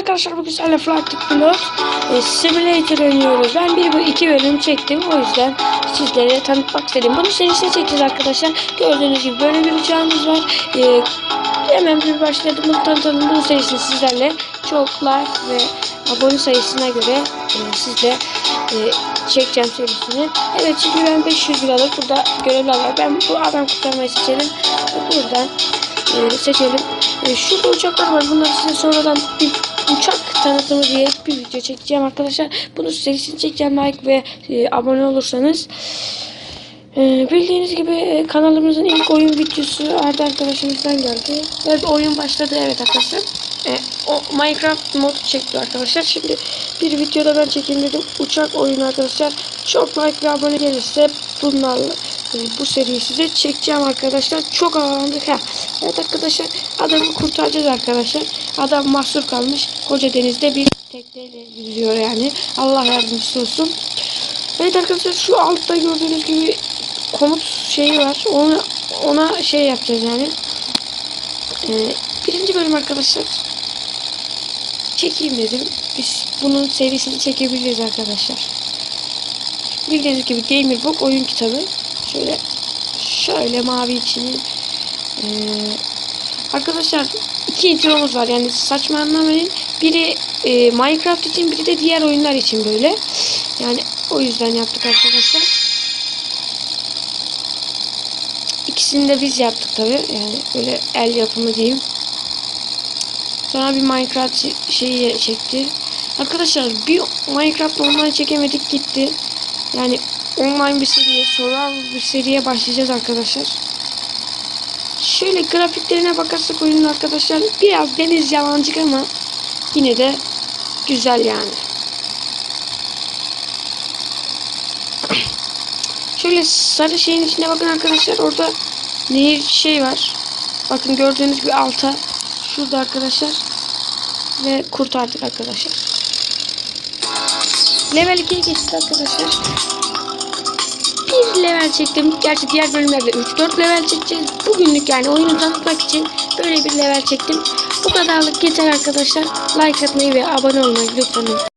arkadaşlar bugün sizlerle Flight Pilot e, Simulator oynuyoruz. Ben bir bu iki bölüm çektim. O yüzden sizlere tanıtmak istedim. Bunu serisine çekeceğiz arkadaşlar. Gördüğünüz gibi böyle bir uçağımız var. E, hemen bir başladım. Bunu tanıtalım. Bunun serisini sizlerle çok like ve abone sayısına göre e, sizle e, çekeceğim serisini. Evet şimdi ben 500 liralık burada görevli var. Ben bu adam kurtarmayı seçelim. Buradan e, seçelim. E, şurada uçaklar var. Bunları size sonradan bir uçak tanıtımı diye bir video çekeceğim arkadaşlar. Bunu serisini çekeceğim. Like ve e, abone olursanız. E, bildiğiniz gibi e, kanalımızın ilk oyun videosu Arda arkadaşımızdan geldi. Evet oyun başladı evet arkadaşlar. E, o Minecraft mod çekti arkadaşlar. Şimdi bir videoda ben çekeyim dedim. Uçak oyunu arkadaşlar. Çok like ve abone gelirse bunlarla bu seriyi size çekeceğim arkadaşlar. Çok havalandık ha. Evet arkadaşlar adamı kurtaracağız arkadaşlar. Adam mahsur kalmış. Koca denizde bir tekneyle yüzüyor yani. Allah yardımcısı olsun. Evet arkadaşlar şu altta gördüğünüz gibi komut şeyi var. Onu ona şey yapacağız yani. Ee, birinci bölüm arkadaşlar. Çekeyim dedim. Biz bunun serisini çekebiliriz arkadaşlar. Bildiğiniz gibi Gamerbook oyun kitabı. Şöyle şöyle mavi içini. Ee, arkadaşlar iki intromuz var. Yani saçma anlamayın. Biri e, Minecraft için biri de diğer oyunlar için böyle. Yani o yüzden yaptık arkadaşlar. İkisini de biz yaptık tabi. Yani böyle el yapımı diyeyim. Sonra bir Minecraft şeyi çekti. Arkadaşlar bir Minecraft online çekemedik gitti. Yani online bir seriye, survival bir seriye başlayacağız arkadaşlar. Şöyle grafiklerine bakarsak oyunun arkadaşlar biraz deniz yalancık ama yine de güzel yani. Şöyle sarı şeyin içine bakın arkadaşlar. Orada nehir şey var. Bakın gördüğünüz gibi alta. Şurada arkadaşlar. Ve kurtardık arkadaşlar. Level 2'ye geçtik arkadaşlar. Bir level çektim. Gerçi diğer bölümlerde 3-4 level çekeceğiz. Bugünlük yani oyunu tanıtmak için böyle bir level çektim. Bu kadarlık yeter arkadaşlar. Like atmayı ve abone olmayı lütfen.